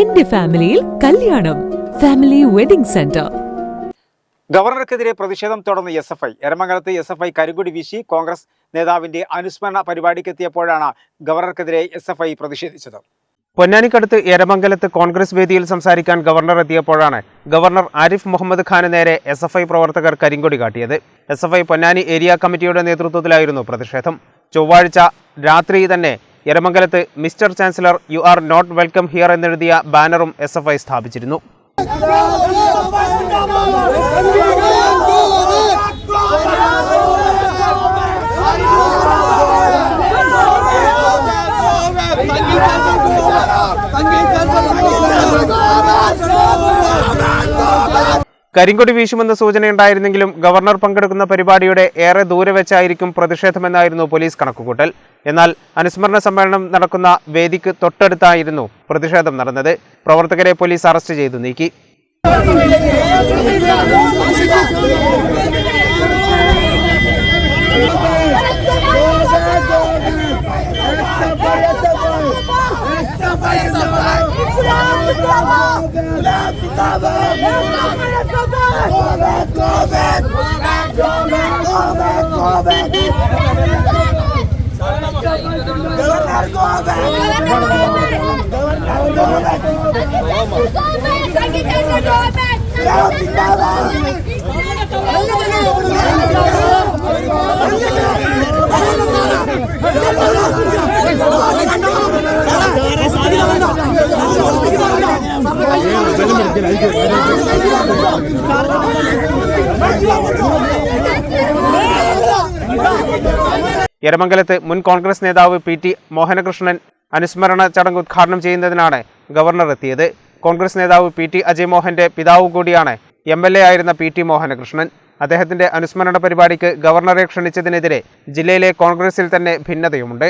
എന്റെ ഫാമിലിയിൽ കല്യാണം. Family wedding centre. ഗവർണർക്കെതിരെ പ്രതിഷേധം തുടർന്ന് എസ് എഫ് ഐ. എരമംഗലത്ത് എസ് എഫ് ഐ കരുകുടി വീശി കോൺഗ്രസ് നേതാവിന്റെ അനുസ്മരണ പരിപാടിക്കെത്തിയപ്പോഴാണ് ഗവർണർക്കെതിരെ എസ് എഫ് ഐ പ്രതിഷേധിച്ചത്. പൊന്നാനിക്കടുത്ത് എരമംഗലത്ത് കോൺഗ്രസ് വേദിയിൽ സംസാരിക്കാൻ ഗവർണർ എത്തിയപ്പോഴാണ് ഗവർണർ ആരിഫ് മുഹമ്മദ് ഖാന് നേരെ എസ് എഫ് ഐ പ്രവർത്തകർ കരിങ്കൊടി കാട്ടിയത്. S F I Ponnani area കമ്മിറ്റിയുടെ നേതൃത്വത്തിലായിരുന്നു പ്രതിഷേധം. ചൊവ്വാഴ്ച രാത്രി തന്നെ എരമംഗലത്ത് mister chancellor you are not welcome here എന്നെഴുതിയ ബാനറും എസ് സ്ഥാപിച്ചിരുന്നു. കരിങ്കൊടി വീശുമെന്ന സൂചനയുണ്ടായിരുന്നെങ്കിലും ഗവർണർ പങ്കെടുക്കുന്ന പരിപാടിയുടെ ഏറെ ദൂരെ വെച്ചായിരിക്കും പ്രതിഷേധമെന്നായിരുന്നു പോലീസ് കണക്കുകൂട്ടൽ. എന്നാൽ അനുസ്മരണ സമ്മേളനം നടക്കുന്ന വേദിക്ക് തൊട്ടടുത്തായിരുന്നു പ്രതിഷേധം നടന്നത്. പ്രവർത്തകരെ പോലീസ് അറസ്റ്റ് ചെയ്തു നീക്കി. Government! എരമംഗലത്ത് മുൻ കോൺഗ്രസ് നേതാവ് പി ടി മോഹനകൃഷ്ണൻ അനുസ്മരണ ചടങ്ങ് ഉദ്ഘാടനം ചെയ്യുന്നതിനാണ് ഗവർണർ എത്തിയത്. കോൺഗ്രസ് നേതാവ് പി ടി അജയ് മോഹന്റെ പിതാവ് കൂടിയാണ് എം എൽ എ ആയിരുന്ന പി ടി മോഹനകൃഷ്ണൻ. അദ്ദേഹത്തിന്റെ അനുസ്മരണ പരിപാടിക്ക് ഗവർണറെ ക്ഷണിച്ചതിനെതിരെ ജില്ലയിലെ കോൺഗ്രസിൽ തന്നെ ഭിന്നതയുമുണ്ട്.